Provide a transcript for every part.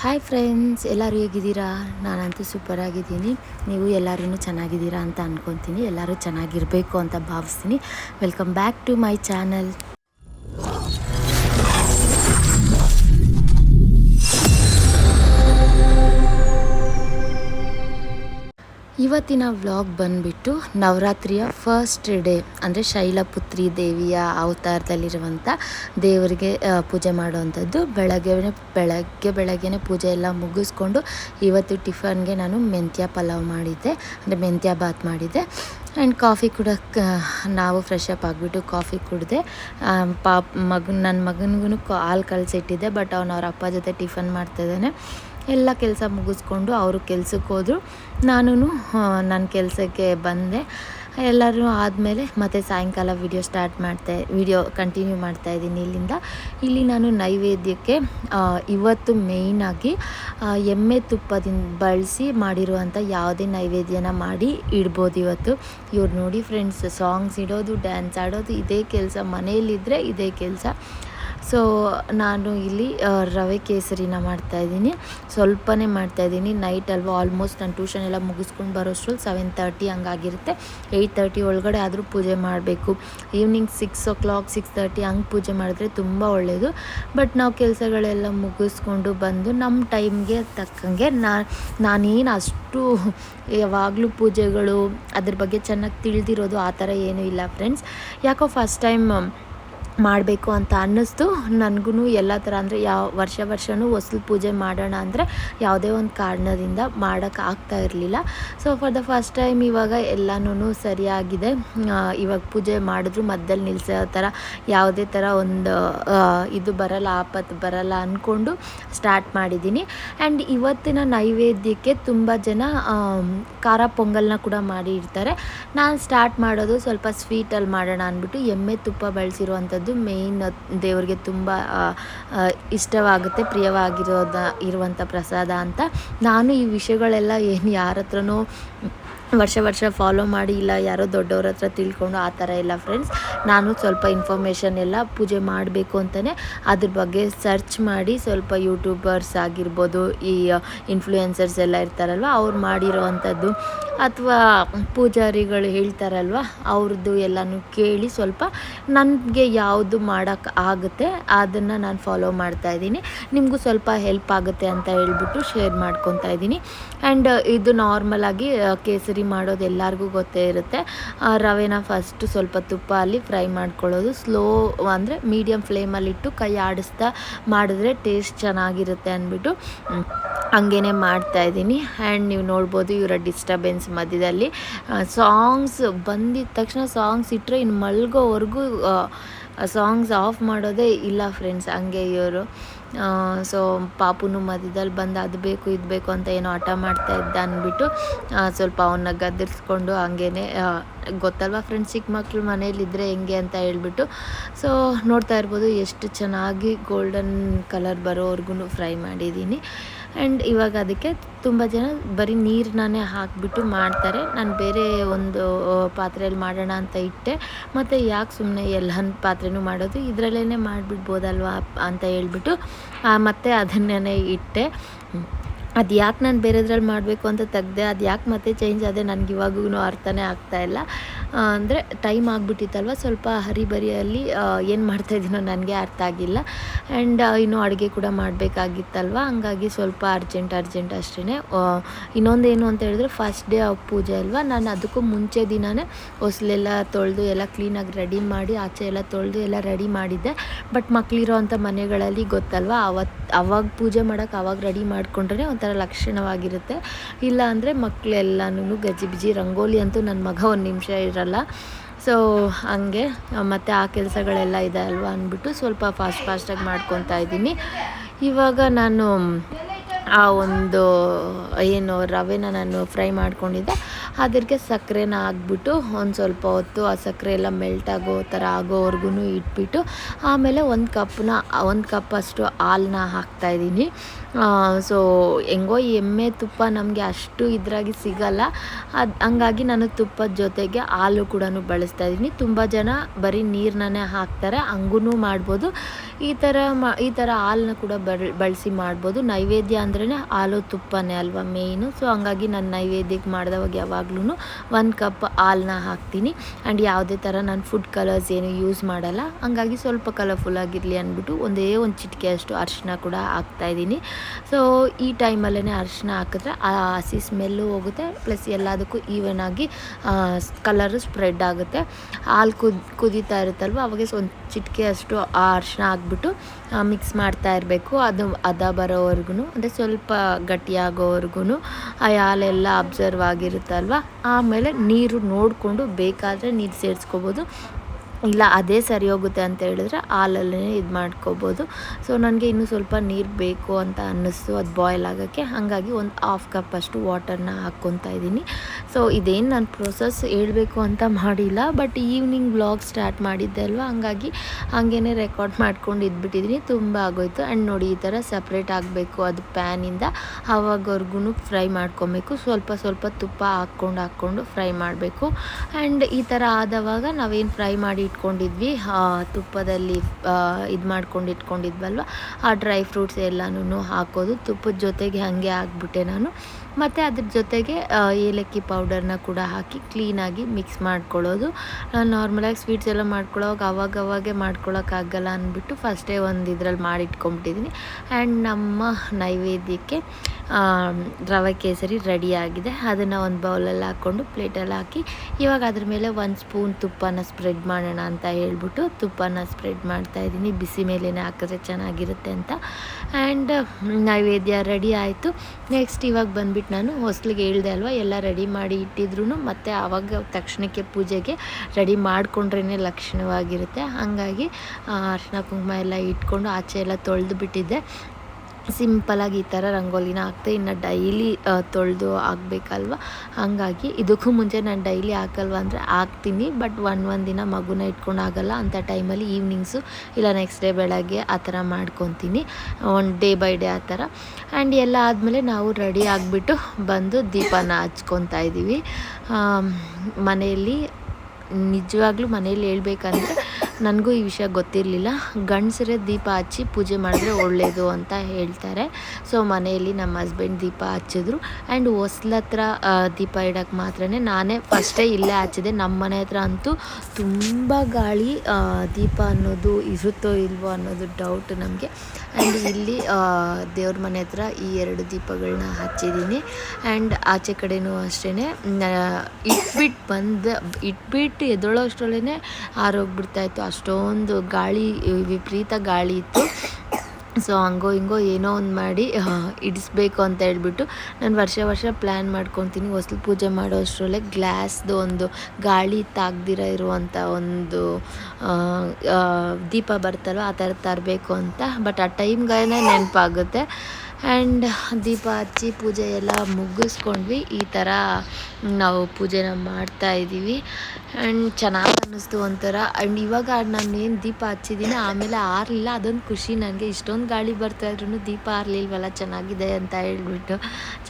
Hi friends ಎಲ್ಲರೂ ಹೇಗಿದ್ದೀರಾ? ನಾನಂತೂ ಸೂಪರ್ ಆಗಿದ್ದೀನಿ. ನೀವು ಎಲ್ಲರೂ ಚೆನ್ನಾಗಿದ್ದೀರಾ ಅಂತ ಅಂದ್ಕೊತೀನಿ ಎಲ್ಲರೂ ಚೆನ್ನಾಗಿರಬೇಕು ಅಂತ ಭಾವಿಸ್ತೀನಿ. Welcome back to my channel ಇವತ್ತಿನ ವ್ಲಾಗ್ ಬಂದ್ಬಿಟ್ಟು ನವರಾತ್ರಿಯ ಫಸ್ಟ್ ಡೇ ಅಂದರೆ ಶೈಲಪುತ್ರಿ ದೇವಿಯ ಅವತಾರದಲ್ಲಿರುವಂಥ ದೇವರಿಗೆ ಪೂಜೆ ಮಾಡುವಂಥದ್ದು. ಬೆಳಗ್ಗೆ ಬೆಳಗ್ಗೆ ಬೆಳಗ್ಗೆನೇ ಪೂಜೆ ಎಲ್ಲ ಮುಗಿಸ್ಕೊಂಡು ಇವತ್ತು ಟಿಫನ್ಗೆ ನಾನು ಮೆಂತ್ಯ ಪಲಾವ್ ಮಾಡಿದ್ದೆ, ಅಂದರೆ ಮೆಂತ್ಯ ಬಾತ್ ಮಾಡಿದ್ದೆ. ಆ್ಯಂಡ್ ಕಾಫಿ ಕೂಡ ನಾವು ಫ್ರೆಶ್ ಅಪ್ ಆಗಿಬಿಟ್ಟು ಕಾಫಿ ಕುಡಿದೆ. ಪಾಪ್, ಮಗನ ನನ್ನ ಮಗನಿಗೂ ಹಾಲು ಕಲಸಿಟ್ಟಿದ್ದೆ ಬಟ್ ಅವ್ನು ಅಪ್ಪ ಜೊತೆ ಟಿಫನ್ ಮಾಡ್ತಿದ್ದಾನೆ. ಎಲ್ಲ ಕೆಲಸ ಮುಗಿಸ್ಕೊಂಡು ಅವರು ಕೆಲ್ಸಕ್ಕೆ ಹೋದರು. ನಾನು ನನ್ನ ಕೆಲಸಕ್ಕೆ ಬಂದೆ. ಎಲ್ಲರೂ ಆದಮೇಲೆ ಮತ್ತೆ ಸಾಯಂಕಾಲ ವಿಡಿಯೋ ಸ್ಟಾರ್ಟ್ ಮಾಡ್ತಾ ವಿಡಿಯೋ ಕಂಟಿನ್ಯೂ ಮಾಡ್ತಾ ಇದ್ದೀನಿ ಇಲ್ಲಿಂದ. ಇಲ್ಲಿ ನಾನು ನೈವೇದ್ಯಕ್ಕೆ ಇವತ್ತು ಮೇಯ್ನಾಗಿ ಎಮ್ಮೆ ತುಪ್ಪದಿಂದ ಬಳಸಿ ಮಾಡಿರುವಂಥ ಯಾವುದೇ ನೈವೇದ್ಯನ ಮಾಡಿ ಇಡ್ಬೋದು ಇವತ್ತು. ಇವ್ರು ನೋಡಿ ಫ್ರೆಂಡ್ಸ್ ಸಾಂಗ್ಸ್ ಇಡೋದು ಡ್ಯಾನ್ಸ್ ಆಡೋದು, ಇದೇ ಕೆಲಸ. ಮನೆಯಲ್ಲಿದ್ದರೆ ಇದೇ ಕೆಲಸ. ಸೊ ನಾನು ಇಲ್ಲಿ ರವೆ ಕೇಸರಿನ ಮಾಡ್ತಾಯಿದ್ದೀನಿ ಸ್ವಲ್ಪನೇ ಮಾಡ್ತಾಯಿದ್ದೀನಿ ನೈಟ್ ಅಲ್ವಾ ಆಲ್ಮೋಸ್ಟ್ ನಾನು ಟ್ಯೂಷನ್ ಎಲ್ಲ ಮುಗಿಸ್ಕೊಂಡು ಬರೋಷ್ಟ್ರಲ್ಲಿ ಸೆವೆನ್ ತರ್ಟಿ ಹಂಗಾಗಿರುತ್ತೆ. ಏಯ್ಟ್ ತರ್ಟಿ ಒಳಗಡೆ ಆದರೂ ಪೂಜೆ ಮಾಡಬೇಕು. Evening six o'clock six thirty ಹಂಗೆ ಪೂಜೆ ಮಾಡಿದ್ರೆ ತುಂಬ ಒಳ್ಳೆಯದು ಬಟ್ ನಾವು ಕೆಲಸಗಳೆಲ್ಲ ಮುಗಿಸ್ಕೊಂಡು ಬಂದು ನಮ್ಮ ಟೈಮ್ಗೆ ತಕ್ಕಂಗೆ ನಾ, ನಾನೇನು ಅಷ್ಟು ಯಾವಾಗಲೂ ಪೂಜೆಗಳು ಅದ್ರ ಬಗ್ಗೆ ಚೆನ್ನಾಗಿ ತಿಳಿದಿರೋದು ಆ ಥರ ಏನೂ ಇಲ್ಲ ಫ್ರೆಂಡ್ಸ್ ಯಾಕೋ ಫಸ್ಟ್ ಟೈಮ್ ಮಾಡಬೇಕು ಅಂತ ಅನ್ನಿಸ್ತು. ನನಗೂ ಎಲ್ಲ ಥರ ಅಂದರೆ ಯಾವ ವರ್ಷ ವರ್ಷವೂ ಹೊಸ್ಲು ಪೂಜೆ ಮಾಡೋಣ ಅಂದರೆ ಯಾವುದೇ ಒಂದು ಕಾರಣದಿಂದ ಮಾಡೋಕ್ಕೆ ಆಗ್ತಾ ಇರಲಿಲ್ಲ. So for the first time ಇವಾಗ ಎಲ್ಲನೂ ಸರಿಯಾಗಿದೆ. ಇವಾಗ ಪೂಜೆ ಮಾಡಿದ್ರು ಮಧ್ಯದಲ್ಲಿ ನಿಲ್ಲಿಸೋ ಥರ ಯಾವುದೇ ಥರ ಒಂದು ಇದು ಬರಲ್ಲ, ಆಪತ್ತು ಬರಲ್ಲ ಅಂದ್ಕೊಂಡು ಸ್ಟಾರ್ಟ್ ಮಾಡಿದ್ದೀನಿ. ಆ್ಯಂಡ್ ಇವತ್ತಿನ ನೈವೇದ್ಯಕ್ಕೆ ತುಂಬ ಜನ ಖಾರ ಪೊಂಗಲ್ನ ಕೂಡ ಮಾಡಿ ಇರ್ತಾರೆ ನಾನು ಸ್ಟಾರ್ಟ್ ಮಾಡೋದು ಸ್ವಲ್ಪ ಸ್ವೀಟಲ್ಲಿ ಮಾಡೋಣ ಅಂದ್ಬಿಟ್ಟು ಎಮ್ಮೆ ತುಪ್ಪ ಬಳಸಿರುವಂಥದ್ದು ಮೇಯ್ನ್ ದೇವರಿಗೆ ತುಂಬ ಇಷ್ಟವಾಗುತ್ತೆ ಪ್ರಿಯವಾಗಿರೋದ ಇರುವಂಥ ಪ್ರಸಾದ ಅಂತ. ನಾನು ಈ ವಿಷಯಗಳೆಲ್ಲ ಏನು ಯಾರ ಹತ್ರನೂ ವರ್ಷ ವರ್ಷ ಫಾಲೋ ಮಾಡಿ ಇಲ್ಲ, ಯಾರೋ ದೊಡ್ಡವ್ರ ಹತ್ರ ತಿಳ್ಕೊಂಡು ಆ ಥರ ಇಲ್ಲ ಫ್ರೆಂಡ್ಸ್ ನಾನು ಸ್ವಲ್ಪ ಇನ್ಫಾರ್ಮೇಷನ್ ಎಲ್ಲ ಪೂಜೆ ಮಾಡಬೇಕು ಅಂತಲೇ ಅದ್ರ ಬಗ್ಗೆ ಸರ್ಚ್ ಮಾಡಿ ಸ್ವಲ್ಪ ಯೂಟ್ಯೂಬರ್ಸ್ ಆಗಿರ್ಬೋದು, ಈ ಇನ್ಫ್ಲೂಯೆನ್ಸರ್ಸ್ ಎಲ್ಲ ಇರ್ತಾರಲ್ವ, ಅವ್ರು ಮಾಡಿರೋವಂಥದ್ದು. ಅಥವಾ ಪೂಜಾರಿಗಳು ಹೇಳ್ತಾರಲ್ವ, ಅವ್ರದ್ದು ಎಲ್ಲನೂ ಕೇಳಿ ಸ್ವಲ್ಪ ನನಗೆ ಯಾವುದು ಮಾಡೋಕ್ಕೆ ಆಗುತ್ತೆ, ಅದನ್ನು ನಾನು ಫಾಲೋ ಮಾಡ್ತಾ ಇದ್ದೀನಿ. ನಿಮಗೂ ಸ್ವಲ್ಪ ಹೆಲ್ಪ್ ಆಗುತ್ತೆ ಅಂತ ಹೇಳ್ಬಿಟ್ಟು ಶೇರ್ ಮಾಡ್ಕೊತಾ ಇದ್ದೀನಿ. ಆ್ಯಂಡ್ ಇದು ನಾರ್ಮಲಾಗಿ ಕೇಸರಿ ಮಾಡೋದು ಎಲ್ಲರಿಗೂ ಗೊತ್ತೇ ಇರುತ್ತೆ. ಆ, ರವೆನ ಫಸ್ಟು ಸ್ವಲ್ಪ ತುಪ್ಪ ಅಲ್ಲಿ ಫ್ರೈ ಮಾಡ್ಕೊಳ್ಳೋದು. ಸ್ಲೋ ಅಂದರೆ ಮೀಡಿಯಮ್ ಫ್ಲೇಮಲ್ಲಿಟ್ಟು ಕೈ ಆಡಿಸ್ತಾ ಮಾಡಿದ್ರೆ ಟೇಸ್ಟ್ ಚೆನ್ನಾಗಿರುತ್ತೆ ಅಂದ್ಬಿಟ್ಟು ಹಂಗೇನೆ ಮಾಡ್ತಾ ಇದ್ದೀನಿ. ಆ್ಯಂಡ್ ನೀವು ನೋಡ್ಬೋದು ಇವರ ಡಿಸ್ಟರ್ಬೆನ್ಸ್ ಮಧ್ಯದಲ್ಲಿ ಸಾಂಗ್ಸ್ ಬಂದಿದ ತಕ್ಷಣ ಸಾಂಗ್ಸ್ ಇಟ್ಟರೆ ಇನ್ನು ಮಲ್ಗೋವರೆಗೂ ಸಾಂಗ್ಸ್ ಆಫ್ ಮಾಡೋದೇ ಇಲ್ಲ ಫ್ರೆಂಡ್ಸ್ ಹಂಗೆ ಇವರು ಸೊ ಪಾಪುನು ಮಧ್ಯದಲ್ಲಿ ಬಂದು ಅದು ಬೇಕು, ಇದು ಬೇಕು ಅಂತ ಏನೋ ಹಠ ಮಾಡ್ತಾ ಇದ್ದ ಅಂದ್ಬಿಟ್ಟು ಸ್ವಲ್ಪ ಅವನ್ನ ಗದರಿಸ್ಕೊಂಡು ಹಂಗೇನೆ ಗೊತ್ತಲ್ವ ಫ್ರೆಂಡ್ಸ್ ಚಿಕ್ಕ ಮಕ್ಕಳು ಮನೇಲಿದ್ದರೆ ಹೆಂಗೆ ಅಂತ ಹೇಳ್ಬಿಟ್ಟು ಸೊ ನೋಡ್ತಾ ಇರ್ಬೋದು ಎಷ್ಟು ಚೆನ್ನಾಗಿ ಗೋಲ್ಡನ್ ಕಲರ್ ಬರೋವರೆಗೂ ಫ್ರೈ ಮಾಡಿದ್ದೀನಿ. ಆ್ಯಂಡ್ ಇವಾಗ ಅದಕ್ಕೆ ತುಂಬ ಜನ ಬರೀ ನೀರನ್ನೇ ಹಾಕಿಬಿಟ್ಟು ಮಾಡ್ತಾರೆ. ನಾನು ಬೇರೆ ಒಂದು ಪಾತ್ರೆಯಲ್ಲಿ ಮಾಡೋಣ ಅಂತ ಇಟ್ಟೆ. ಮತ್ತು ಯಾಕೆ ಸುಮ್ಮನೆ ಎಲ್ಲ ಪಾತ್ರೆನೂ ಮಾಡೋದು? ಇದರಲ್ಲೇ ಮಾಡಿಬಿಡ್ಬೋದಲ್ವಾ ಅಂತ ಹೇಳ್ಬಿಟ್ಟು ಮತ್ತೆ ಅದನ್ನೇ ಇಟ್ಟೆ. ಅದು ಯಾಕೆ ನಾನು ಬೇರೆದ್ರಲ್ಲಿ ಮಾಡಬೇಕು ಅಂತ ತೆಗ್ದೆ, ಅದು ಯಾಕೆ ಮತ್ತೆ ಚೇಂಜ್ ಆದೆ, ನನಗೆ ಇವಾಗೂ ಅರ್ಥನೇ ಆಗ್ತಾಯಿಲ್ಲ ಅಂದರೆ ಟೈಮ್ ಆಗಿಬಿಟ್ಟಿತ್ತಲ್ವ? ಸ್ವಲ್ಪ ಹರಿಬರಿಯಲ್ಲಿ ಏನು ಮಾಡ್ತಾಯಿದ್ದೀನೋ ನನಗೆ ಅರ್ಥ ಆಗಿಲ್ಲ. ಆ್ಯಂಡ್ ಇನ್ನೂ ಅಡುಗೆ ಕೂಡ ಮಾಡಬೇಕಾಗಿತ್ತಲ್ವ? ಹಂಗಾಗಿ ಸ್ವಲ್ಪ ಅರ್ಜೆಂಟ್ ಅರ್ಜೆಂಟ್ ಅಷ್ಟೇ ಇನ್ನೊಂದೇನು ಅಂತ ಹೇಳಿದ್ರೆ ಫಸ್ಟ್ ಡೇ ಆಫ್ ಪೂಜೆ ಅಲ್ವಾ? ನಾನು ಅದಕ್ಕೂ ಮುಂಚೆ ದಿನವೇ ಹೊಸಲೆಲ್ಲ ತೊಳೆದು, ಎಲ್ಲ ಕ್ಲೀನಾಗಿ ರೆಡಿ ಮಾಡಿ, ಆಚೆ ಎಲ್ಲ ತೊಳೆದು, ಎಲ್ಲ ರೆಡಿ ಮಾಡಿದ್ದೆ. ಬಟ್ ಮಕ್ಕಳಿರೋ ಅಂಥ ಮನೆಗಳಲ್ಲಿ ಗೊತ್ತಲ್ವ? ಅವತ್ತು ಅವಾಗ ಪೂಜೆ ಮಾಡೋಕೆ ಅವಾಗ ರೆಡಿ ಮಾಡಿಕೊಂಡ್ರೆ ಒಂಥರ ಲಕ್ಷಣವಾಗಿರುತ್ತೆ. ಇಲ್ಲ ಅಂದರೆ ಮಕ್ಕಳೆಲ್ಲನೂ ಗಜಿಬಿಜಿ, ರಂಗೋಲಿ ಅಂತೂ ನನ್ನ ಮಗ ಒಂದು ನಿಮಿಷ ಇರಲ್ಲ ಸೊ ಹಂಗೆ, ಮತ್ತು ಆ ಕೆಲಸಗಳೆಲ್ಲ ಇದೆ ಅಲ್ವಾ ಅಂದ್ಬಿಟ್ಟು ಸ್ವಲ್ಪ ಫಾಸ್ಟ್ ಫಾಸ್ಟಾಗಿ ಮಾಡ್ಕೊತಾ ಇದ್ದೀನಿ. ಇವಾಗ ನಾನು, ಆ ಒಂದು, ಏನು ರವೆನ ನಾನು ಫ್ರೈ ಮಾಡ್ಕೊಂಡಿದ್ದೆ. ಅದಕ್ಕೆ ಸಕ್ಕರೆನ ಹಾಕ್ಬಿಟ್ಟು ಒಂದು ಸ್ವಲ್ಪ ಹೊತ್ತು ಆ ಸಕ್ಕರೆ ಎಲ್ಲ ಮೆಲ್ಟ್ ಆಗೋ ಥರ ಆಗೋವರೆಗೂ ಇಟ್ಬಿಟ್ಟು ಆಮೇಲೆ ಒಂದು ಕಪ್ನ, ಒಂದು ಕಪ್ಪಷ್ಟು ಹಾಲನ್ನ ಹಾಕ್ತಾಯಿದ್ದೀನಿ ಸೊ ಹೆಂಗೋ ಎಮ್ಮೆ ತುಪ್ಪ ನಮಗೆ ಅಷ್ಟು ಇದ್ರಾಗಿ ಸಿಗಲ್ಲ. ಅದು, ಹಂಗಾಗಿ ನಾನು ತುಪ್ಪದ ಜೊತೆಗೆ ಹಾಲು ಕೂಡ ಬಳಸ್ತಾ ಇದ್ದೀನಿ. ತುಂಬ ಜನ ಬರೀ ನೀರನ್ನೇ ಹಾಕ್ತಾರೆ ಹಂಗೂ ಮಾಡ್ಬೋದು. ಈ ಥರ ಮಾ, ಈ ಥರ ಹಾಲನ್ನ ಕೂಡ ಬಳ, ಬಳಸಿ ಮಾಡ್ಬೋದು. ನೈವೇದ್ಯ ಅಂದ್ರೇ ಹಾಲು ತುಪ್ಪನೇ ಅಲ್ವಾ ಮೇಯ್ನು. ಸೊ ಹಂಗಾಗಿ ನಾನು ನೈವೇದ್ಯಕ್ಕೆ ಮಾಡಿದವಾಗ ಯಾವಾಗ್ಲೂ ಒಂದು ಕಪ್ ಹಾಲನ್ನ ಹಾಕ್ತೀನಿ. ಆ್ಯಂಡ್ ಯಾವುದೇ ಥರ ನಾನು ಫುಡ್ ಕಲರ್ಸ್ ಏನು ಯೂಸ್ ಮಾಡಲ್ಲ. ಹಂಗಾಗಿ ಸ್ವಲ್ಪ ಕಲರ್ಫುಲ್ ಆಗಿರಲಿ ಅಂದ್ಬಿಟ್ಟು ಒಂದೇ ಒಂದು ಚಿಟಿಕೆ ಅಷ್ಟು ಅರಿಶಿನ ಕೂಡ ಹಾಕ್ತಾಯಿದ್ದೀನಿ ಸೊ ಈ ಟೈಮಲ್ಲೇ ಅರಿಶಿನ ಹಾಕಿದ್ರೆ ಆ ಹಸಿ ಸ್ಮೆಲ್ಲು ಹೋಗುತ್ತೆ. ಪ್ಲಸ್ ಎಲ್ಲದಕ್ಕೂ ಈವನ್ ಆಗಿ ಕಲರು ಸ್ಪ್ರೆಡ್ ಆಗುತ್ತೆ. ಹಾಲು ಕುದ್, ಕುದೀತಾ ಇರುತ್ತಲ್ವ, ಅವಾಗ ಒಂದು ಚಿಟಿಕೆ ಅಷ್ಟು ಆ ಅರಿಶಿನ ಹಾಕ್ಬಿಟ್ಟು ಮಿಕ್ಸ್ ಮಾಡ್ತಾ ಇರಬೇಕು. ಅದು, ಅದ ಬರೋವರೆಗೂ ಅಂದರೆ ಸ್ವಲ್ಪ ಗಟ್ಟಿಯಾಗೋವರೆಗೂ ಆ ಹಾಲೆಲ್ಲ ಅಬ್ಸರ್ವ್ ಆಗಿರುತ್ತಲ್ವ. ಆಮೇಲೆ ನೀರು ನೋಡಿಕೊಂಡು ಬೇಕಾದರೆ ನೀರು ಸೇರಿಸ್ಕೋಬೋದು. ಇಲ್ಲ, ಅದೇ ಸರಿ ಹೋಗುತ್ತೆ ಅಂತ ಹೇಳಿದ್ರೆ ಹಾಲಲ್ಲೇ ಇದು ಮಾಡ್ಕೋಬೋದು. ಸೊ ನನಗೆ ಇನ್ನೂ ಸ್ವಲ್ಪ ನೀರು ಬೇಕು ಅಂತ ಅನ್ನಿಸ್ತು, ಅದು ಬಾಯ್ಲ್ ಆಗೋಕ್ಕೆ. ಹಾಗಾಗಿ ಒಂದು ಹಾಫ್ ಕಪ್ ಅಷ್ಟು ವಾಟರ್ನ ಹಾಕ್ಕೊತಾ ಇದ್ದೀನಿ. ಸೊ ಇದೇನು ನಾನು ಪ್ರೊಸೆಸ್ ಹೇಳಬೇಕು ಅಂತ ಮಾಡಿಲ್ಲ ಬಟ್ ಈವ್ನಿಂಗ್ ವ್ಲಾಗ್ ಸ್ಟಾರ್ಟ್ ಮಾಡಿದ್ದೆ ಅಲ್ವಾ? ಹಾಗಾಗಿ ಹಾಗೇ ರೆಕಾರ್ಡ್ ಮಾಡ್ಕೊಂಡು ಇದ್ಬಿಟ್ಟಿದ್ದೀನಿ. ತುಂಬ ಆಗೋಯ್ತು. ಆ್ಯಂಡ್ ನೋಡಿ, ಈ ಥರ ಸಪ್ರೇಟ್ ಆಗಬೇಕು ಅದು ಪ್ಯಾನಿಂದ ಆವಾಗವರೆಗೂ ಫ್ರೈ ಮಾಡ್ಕೊಬೇಕು. ಸ್ವಲ್ಪ ಸ್ವಲ್ಪ ತುಪ್ಪ ಹಾಕ್ಕೊಂಡು ಹಾಕ್ಕೊಂಡು ಫ್ರೈ ಮಾಡಬೇಕು. ಆ್ಯಂಡ್ ಈ ಥರ ಆದವಾಗ ನಾವೇನು ಫ್ರೈ ಮಾಡಿ ಇಟ್ಕೊಂಡಿದ್ವಿ. ತುಪ್ಪದಲ್ಲಿ ಇದು ಮಾಡ್ಕೊಂಡು ಇಟ್ಕೊಂಡಿದ್ವಲ್ವ? ಆ ಡ್ರೈ ಫ್ರೂಟ್ಸ್ ಎಲ್ಲನೂ ಹಾಕೋದು. ತುಪ್ಪದ ಜೊತೆಗೆ ಹಾಗೆ ಹಾಕ್ಬಿಟ್ಟೆ ನಾನು. ಮತ್ತು ಅದ್ರ ಜೊತೆಗೆ ಏಲಕ್ಕಿ ಪೌಡರ್ನ ಕೂಡ ಹಾಕಿ ಕ್ಲೀನಾಗಿ ಮಿಕ್ಸ್ ಮಾಡ್ಕೊಳ್ಳೋದು. ನಾರ್ಮಲಾಗಿ ಸ್ವೀಟ್ಸ್ ಎಲ್ಲ ಮಾಡ್ಕೊಳ್ಳೋವಾಗ ಅವಾಗ ಮಾಡ್ಕೊಳ್ಳೋಕ್ಕಾಗಲ್ಲ ಅಂದ್ಬಿಟ್ಟು ಫಸ್ಟೇ ಒಂದು ಇದ್ರಲ್ಲಿ ಮಾಡಿಟ್ಕೊಂಬಿಟ್ಟಿದ್ದೀನಿ ಆ್ಯಂಡ್ ನಮ್ಮ ನೈವೇದ್ಯಕ್ಕೆ ರವೆ ಕೇಸರಿ ರೆಡಿಯಾಗಿದೆ ಅದನ್ನು ಒಂದು ಬೌಲಲ್ಲಿ ಹಾಕ್ಕೊಂಡು ಪ್ಲೇಟಲ್ಲಿ ಹಾಕಿ, ಇವಾಗ ಅದ್ರ ಮೇಲೆ ಒಂದು ಸ್ಪೂನ್ ತುಪ್ಪನ ಸ್ಪ್ರೆಡ್ ಮಾಡೋಣ ಅಂತ ಹೇಳ್ಬಿಟ್ಟು ತುಪ್ಪನ ಸ್ಪ್ರೆಡ್ ಮಾಡ್ತಾಯಿದ್ದೀನಿ ಬಿಸಿ ಮೇಲೇ ಹಾಕಿದ್ರೆ ಚೆನ್ನಾಗಿರುತ್ತೆ ಅಂತ. ಆ್ಯಂಡ್ ನೈವೇದ್ಯ ರೆಡಿ ಆಯಿತು. ನೆಕ್ಸ್ಟ್ ಇವಾಗ ಬಂದುಬಿಟ್ಟು ನಾನು ಹೊಸ್ಲಿಗೆ ಹೇಳ್ದೆ ಅಲ್ವಾ, ಎಲ್ಲ ರೆಡಿ ಮಾಡಿ ಇಟ್ಟಿದ್ರು ಮತ್ತು ಆವಾಗ ತಕ್ಷಣಕ್ಕೆ ಪೂಜೆಗೆ ರೆಡಿ ಮಾಡಿಕೊಂಡ್ರೇ ಲಕ್ಷಣವಾಗಿರುತ್ತೆ. ಹಾಗಾಗಿ ಅರ್ಶಿನ ಕುಂಕುಮ ಎಲ್ಲ ಇಟ್ಕೊಂಡು ಆಚೆ ಎಲ್ಲ ತೊಳೆದು ಬಿಟ್ಟಿದ್ದೆ. ಸಿಂಪಲಾಗಿ ಈ ಥರ ರಂಗೋಲಿನ ಹಾಕ್ತೆ ಇನ್ನು ಡೈಲಿ ತೊಳೆದು ಹಾಕ್ಬೇಕಲ್ವ? ಹಾಗಾಗಿ ಇದಕ್ಕೂ ಮುಂಚೆ ನಾನು ಡೈಲಿ ಹಾಕಲ್ವ ಅಂದರೆ ಹಾಕ್ತೀನಿ. ಬಟ್ ಒನ್ ಒಂದು ದಿನ ಮಗುನ ಇಟ್ಕೊಂಡು ಆಗಲ್ಲ. ಅಂಥ ಟೈಮಲ್ಲಿ ಈವ್ನಿಂಗ್ಸು ಇಲ್ಲ ನೆಕ್ಸ್ಟ್ ಡೇ ಬೆಳಗ್ಗೆ ಆ ಥರ ಮಾಡ್ಕೊತೀನಿ. ಒಂದು ಡೇ ಬೈ ಡೇ ಆ ಥರ ಆ್ಯಂಡ್ ಎಲ್ಲ ಆದಮೇಲೆ ನಾವು ರೆಡಿ ಆಗಿಬಿಟ್ಟು ಬಂದು ದೀಪನ ಹಚ್ಕೊತಾ ಇದ್ದೀವಿ ಮನೆಯಲ್ಲಿ ನಿಜವಾಗ್ಲೂ ಮನೇಲಿ ಹೇಳ್ಬೇಕಂದ್ರೆ ನನಗೂ ಈ ವಿಷಯ ಗೊತ್ತಿರಲಿಲ್ಲ. ಗಂಡಸರೇ ದೀಪ ಹಚ್ಚಿ ಪೂಜೆ ಮಾಡಿದ್ರೆ ಒಳ್ಳೆಯದು ಅಂತ ಹೇಳ್ತಾರೆ. ಸೊ, ಮನೆಯಲ್ಲಿ ನಮ್ಮ ಹಸ್ಬೆಂಡ್ ದೀಪ ಹಚ್ಚಿದ್ರು. ಆ್ಯಂಡ್ ಹೊಸ್ಲತ್ರ ದೀಪ ಇಡೋಕ್ಕೆ ಮಾತ್ರ ನಾನೇ ಫಸ್ಟೇ ಇಲ್ಲೇ ಹಚ್ಚಿದೆ. ನಮ್ಮ ಮನೆ ಹತ್ರ ಅಂತೂ ತುಂಬ ಗಾಳಿ ದೀಪ ಅನ್ನೋದು ಇರುತ್ತೋ ಇಲ್ವೋ ಅನ್ನೋದು ಡೌಟ್ ನಮಗೆ. ಆ್ಯಂಡ್ ಇಲ್ಲಿ ದೇವ್ರ ಮನೆ ಹತ್ರ ಈ ಎರಡು ದೀಪಗಳನ್ನ ಹಚ್ಚಿದ್ದೀನಿ. ಆ್ಯಂಡ್ ಆಚೆ ಕಡೆಯೂ ಅಷ್ಟೇ ಇಟ್ಬಿಟ್ಟು ಬಂದು ಇಟ್ಬಿಟ್ಟು ಎದೊಳೋ ಅಷ್ಟರಲ್ಲೇ ಆರೋಗ್ಬಿಡ್ತಾಯಿತ್ತು ಅಷ್ಟೊಂದು ಗಾಳಿ ವಿಪರೀತ ಗಾಳಿ ಇತ್ತು. ಸೊ ಹಂಗೋ ಹಿಂಗೋ ಏನೋ ಒಂದು ಮಾಡಿ ಇಡಿಸ್ಬೇಕು ಅಂತ ಹೇಳ್ಬಿಟ್ಟು ನಾನು ವರ್ಷ ವರ್ಷ ಪ್ಲ್ಯಾನ್ ಮಾಡ್ಕೊತೀನಿ. ಹೊಸಲು ಪೂಜೆ ಮಾಡೋ ಅಷ್ಟರಲ್ಲೇ ಗ್ಲಾಸ್ದು ಒಂದು ಗಾಳಿ ತಾಗ್ದಿರ ಇರುವಂಥ ಒಂದು ದೀಪ ಬರ್ತಲ್ವ, ಆ ಥರ ತರಬೇಕು ಅಂತ. ಬಟ್ ಆ ಟೈಮ್ಗೇ ನೆನಪಾಗುತ್ತೆ. ಆ್ಯಂಡ್ ದೀಪ ಹಚ್ಚಿ ಪೂಜೆ ಎಲ್ಲ ಮುಗಿಸ್ಕೊಂಡ್ವಿ. ಈ ಥರ ನಾವು ಪೂಜೆನ ಮಾಡ್ತಾ ಇದ್ದೀವಿ. ಆ್ಯಂಡ್ ಚೆನ್ನಾಗಿ ಅನ್ನಿಸ್ತು ಒಂಥರ. ಆ್ಯಂಡ್ ಇವಾಗ ನಾನು ಏನು ದೀಪ ಹಚ್ಚಿದ್ದೀನಿ ಆಮೇಲೆ ಆರಲಿಲ್ಲ. ಅದೊಂದು ಖುಷಿ ನನಗೆ ಇಷ್ಟೊಂದು ಗಾಳಿ ಬರ್ತಾ ಇದ್ರೂ ದೀಪ ಆರಲಿಲ್ವಲ್ಲ, ಚೆನ್ನಾಗಿದೆ ಅಂತ ಹೇಳ್ಬಿಟ್ಟು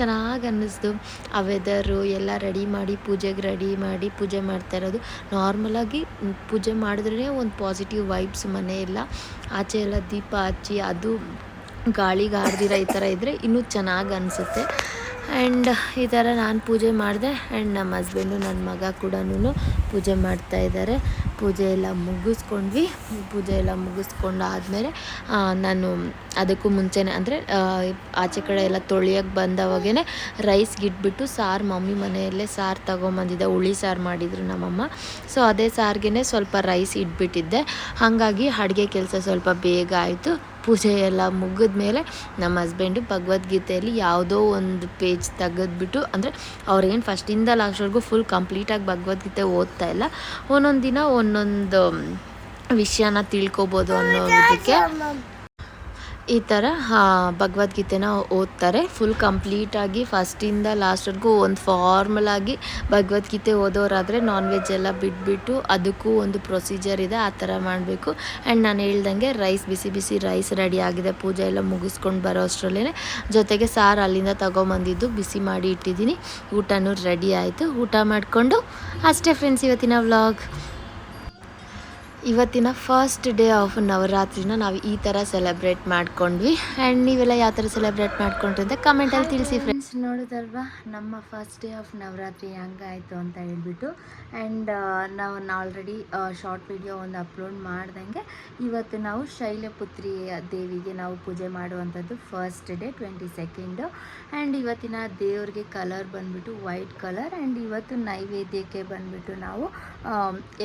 ಚೆನ್ನಾಗಿ ಅನ್ನಿಸ್ತು. ಆ ವೆದರು ಎಲ್ಲ ರೆಡಿ ಮಾಡಿ, ಪೂಜೆಗೆ ರೆಡಿ ಮಾಡಿ ಪೂಜೆ ಮಾಡ್ತಾ ಇರೋದು. ನಾರ್ಮಲಾಗಿ ಪೂಜೆ ಮಾಡಿದ್ರೇ ಒಂದು ಪಾಸಿಟಿವ್ ವೈಬ್ಸ್ ಮನೆಯೆಲ್ಲ ಆಚೆ ಎಲ್ಲ ದೀಪ ಹಚ್ಚಿ, ಅದು ಗಾಳಿಗೆ ಆಡ್ದಿರ ಈ ಥರ ಇದ್ದರೆ ಇನ್ನೂ ಚೆನ್ನಾಗಿ ಅನಿಸುತ್ತೆ. ಆ್ಯಂಡ್ ಈ ಥರ ನಾನು ಪೂಜೆ ಮಾಡಿದೆ ಆ್ಯಂಡ್ ನಮ್ಮ ಹಸ್ಬೆಂಡು ನನ್ನ ಮಗ ಕೂಡ ಪೂಜೆ ಮಾಡ್ತಾ ಇದ್ದಾರೆ ಪೂಜೆ ಎಲ್ಲ ಮುಗಿಸ್ಕೊಂಡ್ವಿ. ಪೂಜೆ ಎಲ್ಲ ಮುಗಿಸ್ಕೊಂಡಾದ್ಮೇಲೆ ನಾನು ಅದಕ್ಕೂ ಮುಂಚೆನೇ ಅಂದರೆ ಆಚೆ ಕಡೆ ಎಲ್ಲ ತೊಳಿಯೋಕ್ಕೆ ಬಂದವಾಗೇ ರೈಸ್ಗೆ ಇಟ್ಬಿಟ್ಟು ಸಾರು ಮಮ್ಮಿ ಮನೆಯಲ್ಲೇ ಸಾರು ತೊಗೊಂಬಂದಿದ್ದೆ. ಹುಳಿ ಸಾರು ಮಾಡಿದರು ನಮ್ಮಮ್ಮ. ಸೊ ಅದೇ ಸಾರಿಗೆ ಸ್ವಲ್ಪ ರೈಸ್ ಇಟ್ಬಿಟ್ಟಿದ್ದೆ. ಹಾಗಾಗಿ ಅಡುಗೆ ಕೆಲಸ ಸ್ವಲ್ಪ ಬೇಗ ಆಯಿತು. ಪೂಜೆ ಎಲ್ಲ ಮುಗಿದ ಮೇಲೆ ನಮ್ಮ ಹಸ್ಬೆಂಡು ಭಗವದ್ಗೀತೆಯಲ್ಲಿ ಯಾವುದೋ ಒಂದು ಪೇಜ್ ತೆಗೆದ್ಬಿಟ್ಟು ಅಂದರೆ ಅವ್ರಿಗೇನು ಫಸ್ಟಿಂದ ಲಾಸ್ಟ್ವರೆಗೂ ಫುಲ್ ಕಂಪ್ಲೀಟಾಗಿ ಭಗವದ್ಗೀತೆ ಓದ್ತಾ ಇಲ್ಲ. ಒಂದೊಂದು ದಿನ ಒಂದೊಂದು ವಿಷಯನ ತಿಳ್ಕೊಬೋದು ಅನ್ನೋದಕ್ಕೆ ಈ ಥರ ಭಗವದ್ಗೀತೆನ ಓದ್ತಾರೆ. ಫುಲ್ ಕಂಪ್ಲೀಟಾಗಿ ಫಸ್ಟಿಂದ ಲಾಸ್ಟ್ವರೆಗೂ ಒಂದು ಫಾರ್ಮಲ್ ಆಗಿ ಭಗವದ್ಗೀತೆ ಓದೋರಾದರೆ ನಾನ್ ವೆಜ್ ಎಲ್ಲ ಬಿಟ್ಬಿಟ್ಟು ಅದಕ್ಕೂ ಒಂದು ಪ್ರೊಸೀಜರ್ ಇದೆ, ಆ ಥರ ಮಾಡಬೇಕು. ಆ್ಯಂಡ್ ನಾನು ಹೇಳ್ದಂಗೆ ರೈಸ್ ಬಿಸಿ ಬಿಸಿ ರೈಸ್ ರೆಡಿ ಆಗಿದೆ. ಪೂಜೆ ಎಲ್ಲ ಮುಗಿಸ್ಕೊಂಡು ಬರೋ ಅಷ್ಟರಲ್ಲೇ ಜೊತೆಗೆ ಸಾರು ಅಲ್ಲಿಂದ ತಗೊಂಬಂದಿದ್ದು ಬಿಸಿ ಮಾಡಿ ಇಟ್ಟಿದ್ದೀನಿ. ಊಟನೂ ರೆಡಿ ಆಯಿತು. ಊಟ ಮಾಡಿಕೊಂಡು, ಅಷ್ಟೇ ಫ್ರೆಂಡ್ಸ್ ಇವತ್ತಿನ ವ್ಲಾಗ್ ಇವತ್ತಿನ ಫಸ್ಟ್ ಡೇ ಆಫ್ ನವರಾತ್ರಿನ ನಾವು ಈ ಥರ ಸೆಲೆಬ್ರೇಟ್ ಮಾಡ್ಕೊಂಡ್ವಿ. ಆ್ಯಂಡ್ ನೀವೆಲ್ಲ ಯಾವ ಥರ ಸೆಲೆಬ್ರೇಟ್ ಮಾಡ್ಕೊಂಡ್ರಿ ಅಂತ ಕಮೆಂಟಲ್ಲಿ ತಿಳಿಸಿ ಫ್ರೆಂಡ್ಸ್ ನೋಡೋದಲ್ವಾ ನಮ್ಮ ಫಸ್ಟ್ ಡೇ ಆಫ್ ನವರಾತ್ರಿ ಹೆಂಗಾಯಿತು ಅಂತ ಹೇಳ್ಬಿಟ್ಟು. ಆ್ಯಂಡ್ ನಾವು ಆಲ್ರೆಡಿ ಶಾರ್ಟ್ ವಿಡಿಯೋ ಒಂದು ಅಪ್ಲೋಡ್ ಮಾಡ್ದಂಗೆ ಇವತ್ತು ನಾವು ಶೈಲಪುತ್ರಿ ದೇವಿಗೆ ನಾವು ಪೂಜೆ ಮಾಡುವಂಥದ್ದು first day twenty second and ಇವತ್ತಿನ ದೇವ್ರಿಗೆ ಕಲರ್ ಬಂದುಬಿಟ್ಟು ವೈಟ್ ಕಲರ್ ಆ್ಯಂಡ್ ಇವತ್ತು ನೈವೇದ್ಯಕ್ಕೆ ಬಂದುಬಿಟ್ಟು ನಾವು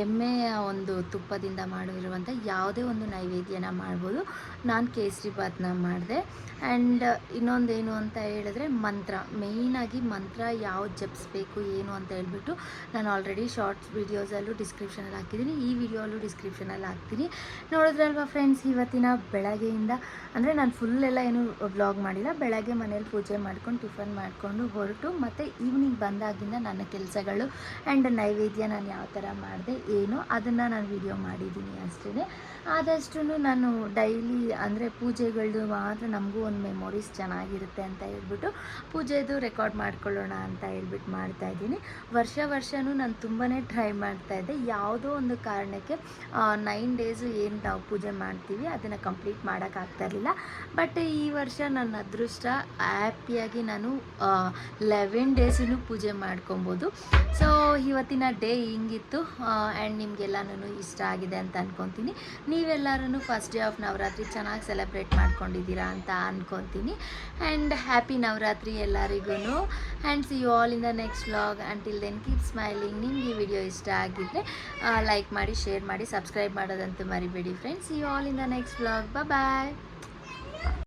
ಎಮ್ಮೆಯ ಒಂದು ತುಪ್ಪದಿಂದ ಮಾಡಿರುವಂಥ ಯಾವುದೇ ಒಂದು ನೈವೇದ್ಯನ ಮಾಡ್ಬೋದು. ನಾನು ಕೇಸರಿ ಬಾತ್ನ ಮಾಡಿದೆ. ಆ್ಯಂಡ್ ಇನ್ನೊಂದೇನು ಅಂತ ಹೇಳಿದ್ರೆ ಮಂತ್ರ. ಮೇಯ್ನಾಗಿ ಮಂತ್ರ ಯಾವ್ದು ಜಪಿಸ್ಬೇಕು, ಏನು ಅಂತ ಹೇಳ್ಬಿಟ್ಟು ನಾನು ಆಲ್ರೆಡಿ ಶಾರ್ಟ್ಸ್ ವೀಡಿಯೋಸಲ್ಲೂ ಡಿಸ್ಕ್ರಿಪ್ಷನಲ್ಲಿ ಹಾಕಿದ್ದೀನಿ. ಈ ವಿಡಿಯೋಲ್ಲೂ ಡಿಸ್ಕ್ರಿಪ್ಷನಲ್ಲಿ ಹಾಕ್ತೀನಿ. ನೋಡಿದ್ರಲ್ವಾ ಫ್ರೆಂಡ್ಸ್ ಇವತ್ತಿನ ಬೆಳಗ್ಗೆಯಿಂದ? ಅಂದರೆ ನಾನು ಫುಲ್ ಎಲ್ಲ ಏನು ವ್ಲಾಗ್ ಮಾಡಿಲ್ಲ. ಬೆಳಗ್ಗೆ ಮನೇಲಿ ಪೂಜೆ ಮಾಡ್ಕೊಂಡು, ಟಿಫನ್ ಮಾಡಿಕೊಂಡು ಹೊರಟು, ಮತ್ತು ಈವ್ನಿಂಗ್ ಬಂದಾಗಿಂದ ನನ್ನ ಕೆಲಸಗಳು ಆ್ಯಂಡ್ ನೈವೇದ್ಯ ನಾನು ಯಾವ ಥರ ಮಾಡಿದೆ, ಏನು ಅದನ್ನು ನಾನು ವಿಡಿಯೋ ಮಾಡಿದ್ದೀನಿ ಅಷ್ಟೇ ಆದಷ್ಟು ನಾನು ಡೈಲಿ ಅಂದರೆ ಪೂಜೆಗಳದ್ದು ಮಾತ್ರ ನಮಗೂ ಒಂದು ಮೆಮೊರೀಸ್ ಚೆನ್ನಾಗಿರುತ್ತೆ ಅಂತ ಹೇಳ್ಬಿಟ್ಟು ಪೂಜೆದು ರೆಕಾರ್ಡ್ ಮಾಡ್ಕೊಳ್ಳೋಣ ಅಂತ ಹೇಳ್ಬಿಟ್ಟು ಮಾಡ್ತಾ ಇದ್ದೀನಿ. ವರ್ಷ ವರ್ಷವೂ ನಾನು ತುಂಬಾ ಟ್ರೈ ಮಾಡ್ತಾ ಇದ್ದೆ. ಯಾವುದೋ ಒಂದು ಕಾರಣಕ್ಕೆ ನೈನ್ ಡೇಸು ಏನು ನಾವು ಪೂಜೆ ಮಾಡ್ತೀವಿ, ಅದನ್ನು ಕಂಪ್ಲೀಟ್ ಮಾಡೋಕ್ಕಾಗ್ತಾ ಇರಲಿಲ್ಲ. ಬಟ್ ಈ ವರ್ಷ ನನ್ನ ಅದೃಷ್ಟ, ಹ್ಯಾಪಿಯಾಗಿ ನಾನು ಲೆವೆನ್ ಡೇಸೂ ಪೂಜೆ ಮಾಡ್ಕೊಬೋದು. ಸೊ, ಇವತ್ತಿನ ಡೇ ಹಿಂಗಿತ್ತು. ಆ್ಯಂಡ್ ನಿಮಗೆಲ್ಲನೂ ಇಷ್ಟ ಆಗಿದೆ ಅಂತ ಅನ್ಕೊತೀನಿ. ನೀವೆಲ್ಲರೂ ಫಸ್ಟ್ ಡೇ ಆಫ್ ನವರಾತ್ರಿ ಚೆನ್ನಾಗಿ ಸೆಲೆಬ್ರೇಟ್ ಮಾಡ್ಕೊಂಡಿದ್ದೀರಾ ಅಂತ ಅಂದ್ಕೊತೀನಿ ಆ್ಯಂಡ್ ಹ್ಯಾಪಿ ನವರಾತ್ರಿ ಎಲ್ಲರಿಗೂ and see you all in the next vlog until then keep smiling ನಿಮ್ಗೆ ಈ ವಿಡಿಯೋ ಇಷ್ಟ ಆಗಿದ್ದರೆ ಲೈಕ್ ಮಾಡಿ ಶೇರ್ ಮಾಡಿ ಸಬ್ಸ್ಕ್ರೈಬ್ ಮಾಡೋದಂತೂ ಮರಿಬೇಡಿ friends you all in the next vlog bye